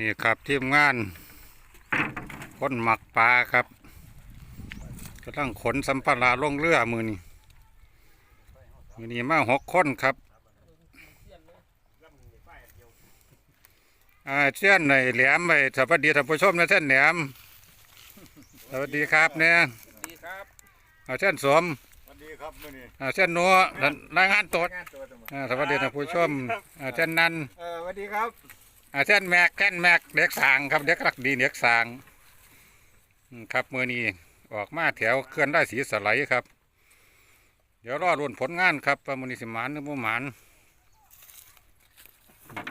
นี่ครับทีมงานคนหมักปลาครับกำลังขนสัมภาระลงเรือมือนี่มือนี้มาหกคนครับอ่าเช่นในแหลมไปสวัสดีท่านผู้ชมนะเช่นแหลมสวัสดีครับเนี่ยดีครับอ่าเช่นสมสวัสดีครับมื่อนี้อ่าเช่นนัวรายงานตดงานตัวตำรวจอ่าสวัสดีท่านผู้ชมอ่าเช่นนันเออสวัสดีครับ อาเช่นแม็กแค่นแม็กเด็กสางครับเด็กรักดีเด็กสางครับมือนี้ออกมาแถวเคลื่อนได้สีสไลด์ครับ เดี๋ยวรอรุนผลงานครับว่ามือนี้สิมานหรือบ่หมาน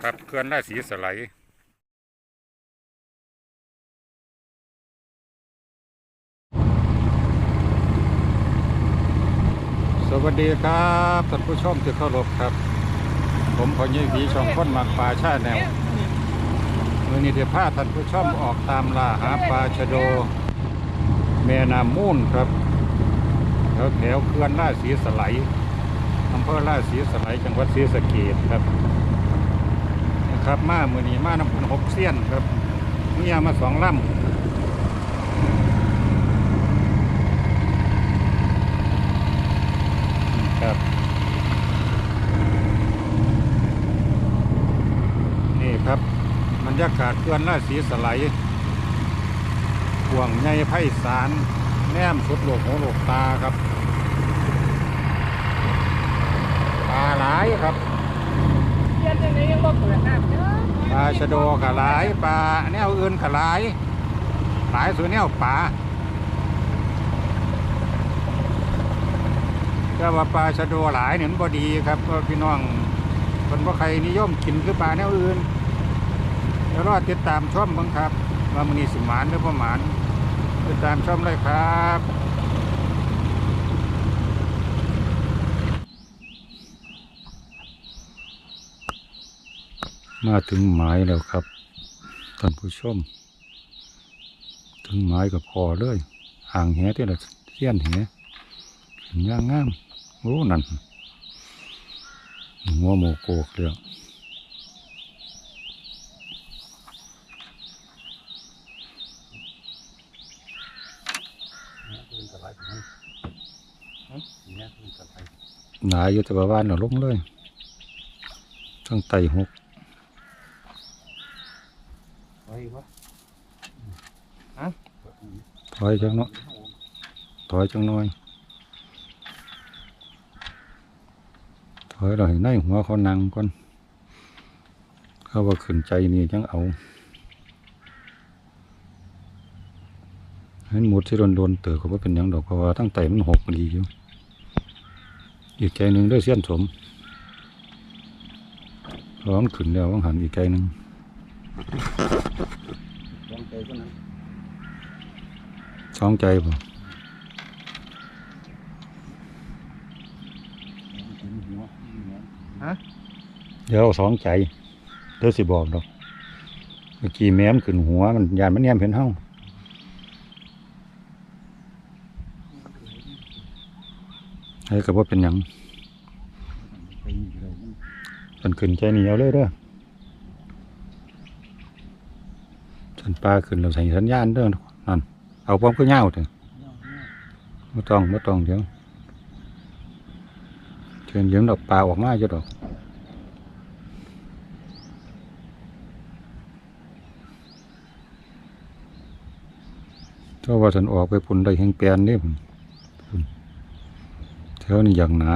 ครับเคลื่อนได้สีสไลด์สวัสดีครับท่านผู้ชมที่เคารพครับ ผมพอยี่วีช่องค้นหมักปลาชาแนว มือนี้เดี๋ยวพาท่านผู้ชมออกตามล่าหาปลาชะโด แม่น้ำมูลครับแถวแถวเขื่อนล่าสีสไลด์อำเภอล่าสีสไลด์จังหวัดศรีสะเกษครับนะครับมามือนี้มาน้ำพุนหกเสี้ยนครับเมียมาสองลำครับ นี่ครับบ รยากาศเขื่อนราสีสไลด์ห่วงใหญ่ไพศาลแนมสุดโลกหูโลกตาครับปลาหลายครับเย็นยังไงยังบ่เปิดน้ำเด้อปลาชะโดกะหลายปลาแนวอื่นกะหลาย หลายสวนแนวปลาแต่ว่าปลาชะโดหลายเนี่ยมันบ่ดีครับพี่น้องคนบ่ใครนิยมกินคือปลาแนวอื่น เดี๋ยวรอติดตามชมบ้างครับว่ามันนี้สิหมานหรือบ่หมานติดตามชมเลยครับมาถึงหมายแล้วครับท่านผู้ชม ถึงหมายกับพอเลยห่างแหที่ละเสี้ยนแหเห็นย่างงามโอ้นั่นหัวโมโกกเลยอะ หนาอยู่แต่ว่าบ้านเราลงเลยทั้งไตหกเฮ้ยวะถอยจังเนาะถอยจังหน่อยถอยเราให้ในหัวเขานั่งก่อนเขาว่าขึ้นใจนี่จังเอาเห็นหมดที่โดนโดนๆเตือก็ว่าเป็นหยังดอกเพราะว่าทั้งไตมันหกดีอยู่ อีกใจหนึ่งด้วยเสี้ยนสมร้อนขึ้นแล้วต้องหันอีกใจหนึ่งลองใจก็นะสองใจผมหัวเดี๋ยวเอาสองใจเดี๋ยวสิบอกดอกเมื่อกี้แม้มขึ้นหัวมันยานมันแนมเห็นเฮา ให้กับว่าเป็นยังฉันขึ้นใจเหนียวเลยเด้อฉันปลาขึ้นเราใส่สัญญาณเด้อนั่นเอาป้อมก็เงาเถอะไม่ต้องไม่ต้องเดี๋ยวเชิญยืมดอกปลาออกมาจะดอกถ้าว่าฉันออกไปพุ่นได้แห่งแปลนนี่ย วนี้อย่างหนา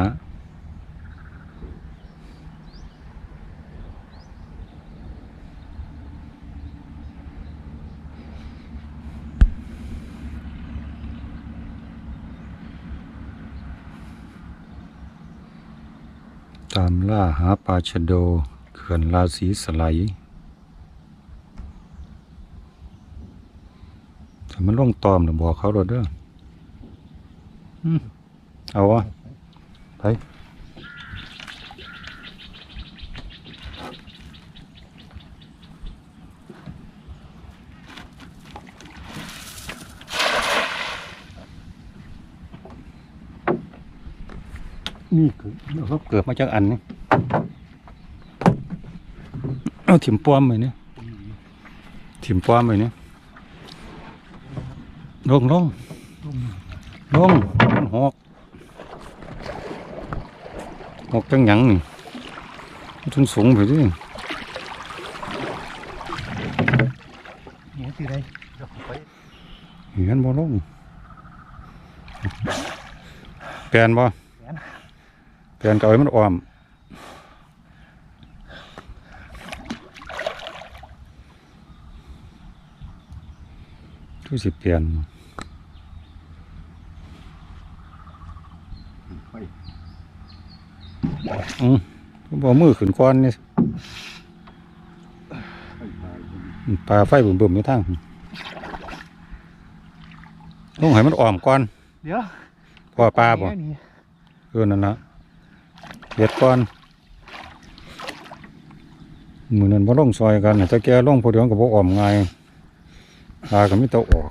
ตามล่าหาปลาชะโดเขื่อนราศีสไลด์ถ้ามันล่องตอมนะบอกเขาเลยเด้อเอาวะ ไปนี่คือเขาเกิดมาจากอันนี้เอาถิ่มป้อมไปเนี่ยถิ่มป้อมไปเนี่ยลงลงลงมันห กหกจังหยังนี่มันถึงสูงไปดิเนี่ยสิได้เดี๋ยวผมไปเห็นบ่ลงแปลนบ่แปลนก็เอาให้มันอ้อมทุสิเปลี่ยน ไป อืมบ่เอามือขึ้นก้อนนี่ไปตายคนปลาไฟบึ้มๆอยู่ทางลงให้มันอ้อมก่อน เดี๋ยวพ่อปลาบ่นี่เออนั่นละเด็ดก่อนมือนั้นบ่ลงซอยกันน่ะแต่แกลงผู้เดียวก็บ่อ้อมง่ายปลาก็มีแตะออก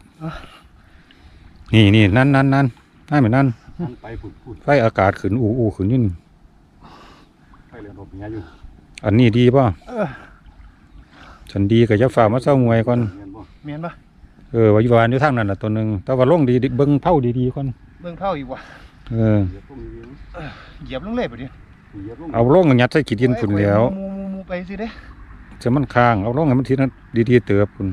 นี่นี่นั่นนั่นนั่นนั่นเหมือนนั่นนั่งไปพูดพูดไฟอากาศขึ้น อูอูขึ้นอยิ่น ไปเรียนรบเมียอยู่อันนี้ดีป่ะเออฉันดีก็จะฝ่ากมาเศร้ามวยก่อนเรียนบ่เมียนปะเออวาอยุวานอยู่ทางนั้นน่ะตัวหนึงแต่ว่าลงดีๆเบิ่งเผาดีๆก่อนเบิ่งเผาอีกว่ะเออเหยียบลงเรียนเหยียบลงเลยปะเดี๋ยวเหยียบลงเอาลงยัดใส่ขีดินฝุ่นแหล้วมูมูมูไปสิเด้จะมันค้างเอาลงให้มันทีนั้นดีๆเติบพุ่น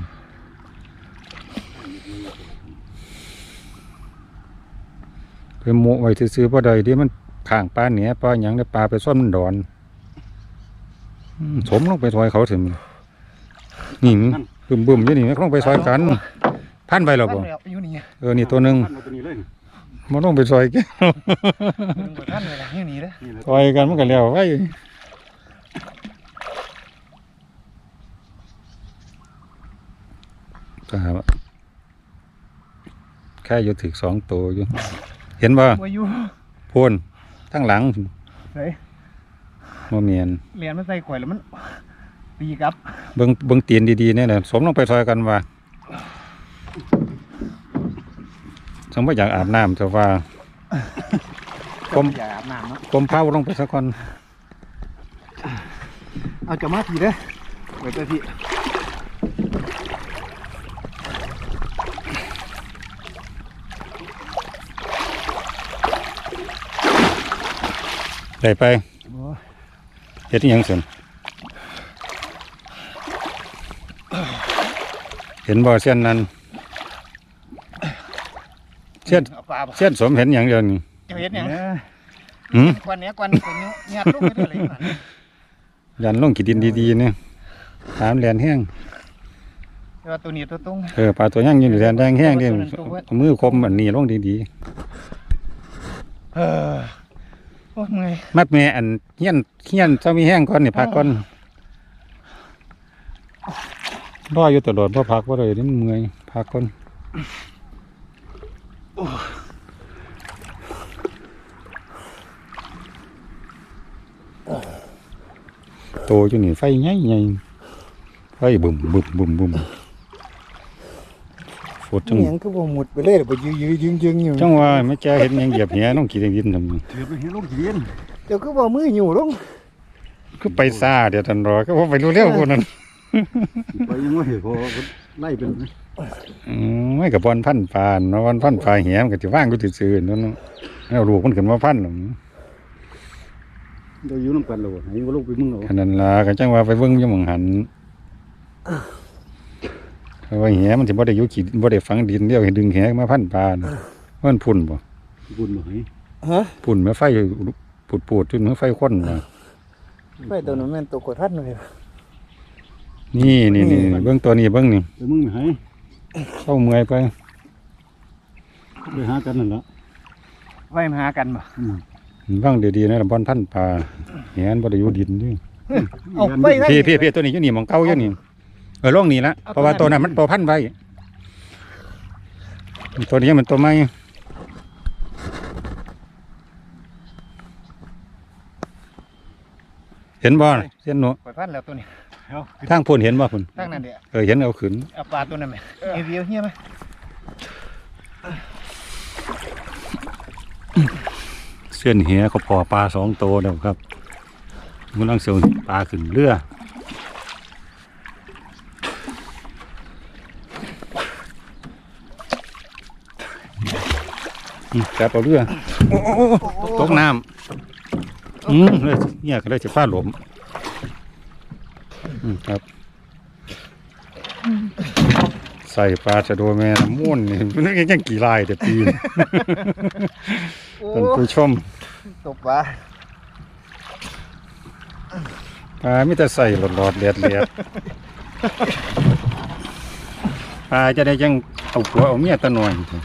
ไปโมะไว้ซื้อๆบ่ได้ที่มันข้างปลาเหนียปลาหยังได้ปลาไปซ่อนมันดอนอืม สมลงไปซอยเขาถึงนี่บึมบึมๆอยู่นี่ลงไปซอยกันพันไปหรอบ่ท่านแล้วอยู่นี่เออนี่ตัวหนึ่งพันเอาตัวนี้เลยมันลงไปซอยแกเบิ่งบ่ท่านเลยล่ะอยู่นี่เด้อนี่แหละซอยกันมันก็แล้วไว้ก็หาว่าแค่อยู่ถึกสองตัวอยู่ เห็นบ่บ่อยู่โพนทั้งหลังเฮ้ ยบ่เมียนเรียนมันใส่ข่อยแล้วมันปีกลับ เบิ่งเบิ่งตีนดีๆเนี่ยนะสมลงไปซอยกันว่าสมว่าอยากอาบน้ำแต่ว่าผมอย่าอาบน้ำเนาะกลมเผาลงไปสักคนเอาจะมาทีเด้อเดี๋ยวไปพี่ได้ไป เฮ็ดอิหยังสินเห็นบ่เส้นนั้นเส้นเอาปลาบ่เส้นสมเห็นอย่างเดียวนี่เจ้าเฮ็ดหยังหืมควันเนี้ยควันคนนี้ยัดลงไปเด้อเลยมันยันลงขีดินดีๆเนี่ยตามแลนแห้งแต่ว่าตัวนี้ตัวตรงเออปลาตัวย่างอยู่ในแลนแดงแห้งเดิเอามือคมอันนี้ลงดีเออโอ้ยเมื่อยๆมัดแม่อันเฮียนเฮียนเจ้ามีแห้งก่อนนี่พักก่อนรออยู่ตลอดบ่พักบ่ได้นี่มันเมื่อยพักก่อนโตอยู่นี่ไฟใหญ่ๆไฟบึมบึมบึมบึม ฝดจังหยังคือบ่หมุดไปเลยบ่ยืยืยึงยึงอยู่จังว่าไม่แกเห็นหยังเหยียบเหี้ยน้องขี่ดินทำไมถือไปเห็นลงเรียนเดี๋ยวคือบ่มืออยู่ลงคือไปซ่าเดี๋ยวทันรอก็ว่าไปรู้เร็วคนนั้นไปยังไม่เห็นพอไล่เป็นอืมไม่กับบอลพันปานเนาะบอลพันปลาเหี้ยมันก็จะว่างกูติดซื้อนั่นเนาะแล้วลูกมันขึ้นมาพันหนุ่มเราอยู่น้ำกันเราให้ว่าลงไปมึงเอาขนาดลาก็จังว่าไปเบิ่งอยู่หมองหันเพราะ ว่าเหี้ยมันสิบ่ได้อยู่ขีดบ่ได้ฝังดินเดียวให้ดึงเหี้ยมาพันปลาน่ะมันพุ่นบ่บุญบ่ให้ฮะพุ่นแม่ไฟปูดๆจนเหมือนไฟควันน่ะไปตัวนั้นแม่นตัวกดทัดหน่อยนี่นี่นี่เบิ่งตัวนี้เบิ่งนี่ไปมึงให้เข้าเมื่อยไปไปหากันนั่นละไว้มาหากันบ่อืมว่างดีๆนะบอลพันปลาเหี้ยมันบ่ได้อยู่ดินนี่เอาไปไว้พี่พี่พี่ตัวนี้อยู่นี่หมองเก้าอยู่นี่ เออล่องนี่ละเอาเพราะว่าตัตัววนั้นั้นนมันตัวพันไว้ตัวนี้มันตัวไม่เห็นบ่น่ะเส้นหนูปล่อยพันแล้วตัวนี้ทางพุ่นเห็นบ่พุ่นตั้งนั่นเด้อเออเห็นเอาขึ้นเอาปลาตัวนั้นไหมเอเดียวเฮียไหมเส้นเหียเขาพอปลาสองตัวแล้วครับมันลังเสียวปลาขึ้นเรือ จับเอาเรือโอ้โอ้โอ้ตกน้ำอืมเลยเนี่ยก็เลยจะฟาดหลมอืมครับ ใส่ปลาชะโดแม่น้ำม่วนนี่มันยังกี่ลายแต่ปีนโอ้ท่านผู้ชมตกปลาปลาไม่แต่ใส่หลอดหลอดๆเลียดเลียดปลาจะได้ยังเอาผัวเอาเมียตะหน่อยโอ้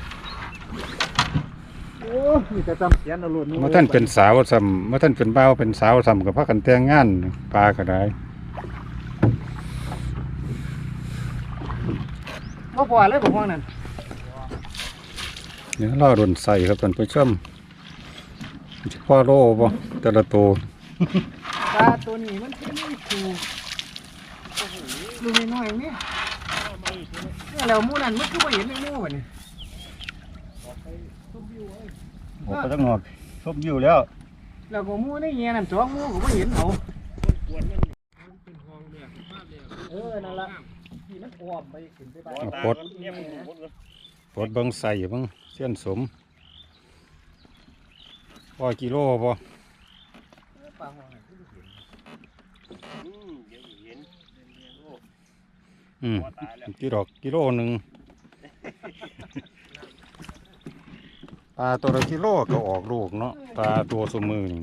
มีแต่จำเสียนเอาหลุดเมื่อท่านเป็นสาวซ้ำเมื่อท่านเป็นบ่าวเป็นสาวซ้ำกับพักกันแต่งงานปลาก็ได้บ่พอเลยบ่พอนั่นเนี่ยล่อโดนใส่ครับท่านผู้ชมมันจะพ่อโลบ่แต่ละตัวปลาตัวนี้มันคือมีคูดูน้อยๆนี่เนี่ยแล้วหมู่นั่นมันคือบ่เห็นในหมู่บัดนี้ โอ้ก็ต้องงอกทบอยู่แล้วแล้วก็หมู่ในเงี้ยนั่นสองหมู่ก็บ่เห็นเอาเออนั่นล่ะนี่มันอ้อมไปขึ้นไปบ้านเอาปลดปลดเบิ่งใส่เบิ่งเส้นสมพอกิโลบ่ปลาหัวนั่นคือบ่เห็นอืมกี่ดอกกิโลหนึ่ง ปลาตัวละกิโลก็ออกลูกเนาะปลาตัวสมือนี่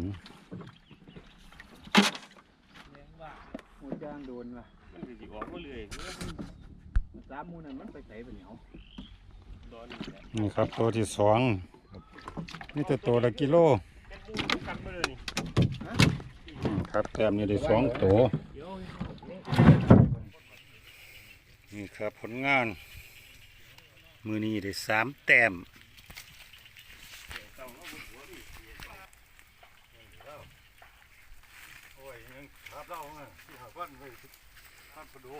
หัวจางโดนว่ะมันสิออกมาเลยสามหมู่นั่นมันไปไสบัดนี้เอาตอนนี้แหละนี่ครับตัวที่สองนี่แต่ตัวละกิโลเป็นหมูกันมาเลยนี่อืมครับแต้มนี่ได้สองตัวนี่ครับผลงาน มือนี้ได้สามแต้มโอ้ย ยังครับเราที่หาวันไปท่านประดู